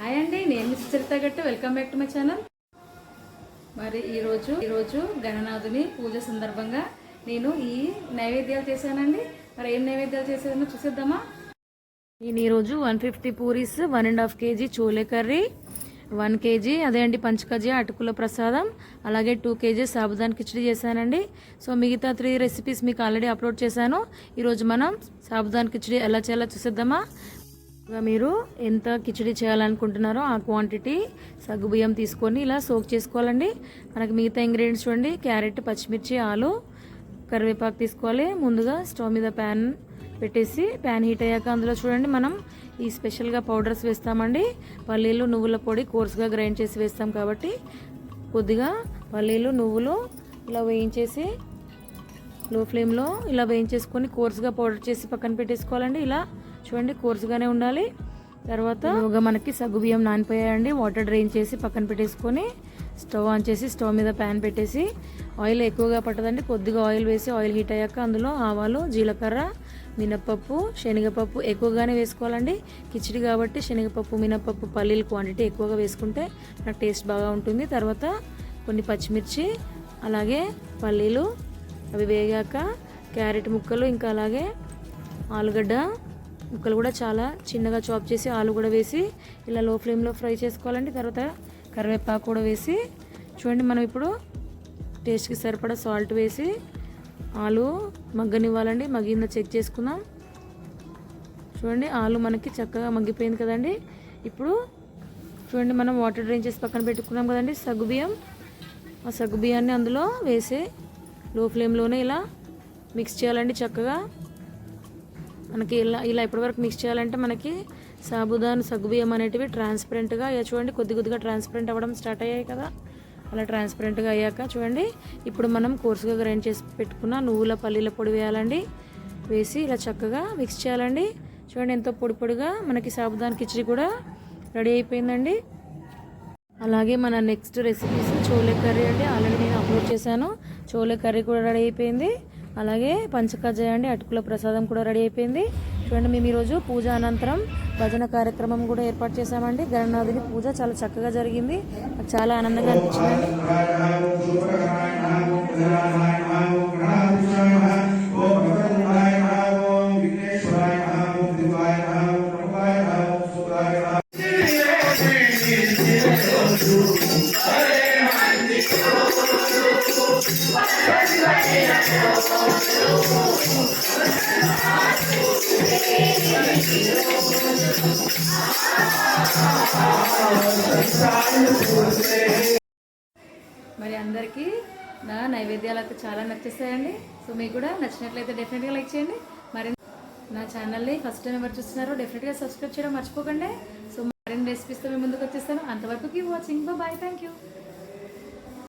Hi అండి నేను Sucharitha Gattu. Welcome back to my channel. మరి ఈరోజు ఈరోజు గణనాథుని పూజ సందర్భంగా నేను ఈ నైవేద్యాలు చేశానండి. మరి ఏం నైవేద్యాలు చేశానో చూసేద్దామా? నేను ఈరోజు one fifty puris one and half KG chole curry one KG అదే అండి పంచకజీ అటుకుల ప్రసాదం అలాగే టూ కేజీ సాబుదాన్ కిచడీ చేశానండి. సో మిగతా త్రీ రెసిపీస్ మీకు ఆల్రెడీ అప్లోడ్ చేశాను. ఈరోజు మనం సాబుదాన్ కిచడీ ఎలా చేయాలో చూసేద్దామా? మీరు ఎంత కిచడీ చేయాలనుకుంటున్నారో ఆ క్వాంటిటీ సగ్గుబియ్యం తీసుకొని ఇలా సోక్ చేసుకోవాలండి. మనకి మిగతా ఇంగ్రీడియంట్స్ చూడండి. క్యారెట్ పచ్చిమిర్చి ఆలు కరివేపాకు తీసుకోవాలి. ముందుగా స్టవ్ మీద ప్యాన్ పెట్టేసి ప్యాన్ హీట్ అయ్యాక అందులో చూడండి మనం ఈ స్పెషల్గా పౌడర్స్ వేస్తామండి. పల్లీలు నువ్వుల పొడి కోర్సుగా గ్రైండ్ చేసి వేస్తాం కాబట్టి కొద్దిగా పల్లీలు నువ్వులు ఇలా వేయించేసి లో ఫ్లేమ్లో ఇలా వేయించేసుకొని కోర్సుగా పౌడర్ చేసి పక్కన పెట్టేసుకోవాలండి. ఇలా చూడండి కోర్సుగానే ఉండాలి. తర్వాత ఇలాగా మనకి సగ్గుబియ్యం నానిపోయాయండి. వాటర్ డ్రైన్ చేసి పక్కన పెట్టేసుకొని స్టవ్ ఆన్ చేసి స్టవ్ మీద ప్యాన్ పెట్టేసి ఆయిల్ ఎక్కువగా పట్టదండి. కొద్దిగా ఆయిల్ వేసి ఆయిల్ హీట్ అయ్యాక అందులో ఆవాలు జీలకర్ర మినపప్పు శనగపప్పు ఎక్కువగానే వేసుకోవాలండి. కిచిడి కాబట్టి శనగపప్పు మినపప్పు పల్లీలు క్వాంటిటీ ఎక్కువగా వేసుకుంటే నాకు టేస్ట్ బాగా ఉంటుంది. తర్వాత కొన్ని పచ్చిమిర్చి అలాగే పల్లీలు అవి వేగాక క్యారెట్ ముక్కలు ఇంకా అలాగే ఆలుగడ్డ ముక్కలు కూడా చాలా చిన్నగా చాప్ చేసి ఆలు కూడా వేసి ఇలా లో ఫ్లేమ్లో ఫ్రై చేసుకోవాలండి. తర్వాత కరివేపాకు కూడా వేసి చూడండి మనం ఇప్పుడు టేస్ట్కి సరిపడా సాల్ట్ వేసి ఆలు మగ్గనివ్వాలండి. మగ్గిందో చెక్ చేసుకుందాం. చూడండి ఆలు మనకి చక్కగా మగ్గిపోయింది కదండి. ఇప్పుడు చూడండి మనం వాటర్ డ్రైన్ చేసి పక్కన పెట్టుకున్నాం కదండి. సగ్గుబియ్యం. ఆ సగ్గుబియ్యాన్ని అందులో వేసి లో ఫ్లేమ్లోనే ఇలా మిక్స్ చేయాలండి చక్కగా. మనకి ఇలా ఇలా ఇప్పటివరకు మిక్స్ చేయాలంటే మనకి సాబుదాన్ సగ్గుబియ్యం అనేటివి ట్రాన్స్పరెంట్గా ఇక చూడండి కొద్ది కొద్దిగా ట్రాన్స్పరెంట్ అవ్వడం స్టార్ట్ అయ్యాయి కదా. అలా ట్రాన్స్పరెంట్గా అయ్యాక చూడండి ఇప్పుడు మనం కోర్సుగా గ్రైండ్ చేసి పెట్టుకున్న నువ్వుల పల్లీల పొడి వేయాలండి. వేసి ఇలా చక్కగా మిక్స్ చేయాలండి. చూడండి ఎంతో పొడి పొడిగా మనకి సాబుదాన్ కిచడీ కూడా రెడీ అయిపోయిందండి. అలాగే మన నెక్స్ట్ రెసిపీస్ చోలే కర్రీ అండి. ఆల్రెడీ నేను అప్లోడ్ చేశాను. చోలే కర్రీ కూడా రెడీ అయిపోయింది. అలాగే పంచకజ్జాయ అండి అటుకుల ప్రసాదం కూడా రెడీ అయిపోయింది. చూడండి మేము ఈరోజు పూజ అనంతరం భజన కార్యక్రమం కూడా ఏర్పాటు చేశామండి. గణనాథుని పూజ చాలా చక్కగా జరిగింది. చాలా ఆనందంగా అనిపించిందండి మరి అందరికీ నా నైవేద్యాలు అయితే చాలా నచ్చేస్తాయండి. సో మీకు కూడా నచ్చినట్లయితే డెఫినెట్గా లైక్ చేయండి. మరి నా ఛానల్ని ఫస్ట్ టైం ఎవరు చూస్తున్నారో డెఫినెట్గా సబ్స్క్రైబ్ చేయడం మర్చిపోకండి. సో మరిన్ని రెసిపీస్తో మీ ముందుకు వచ్చేస్తాను. అంతవరకు keep watching bye thank you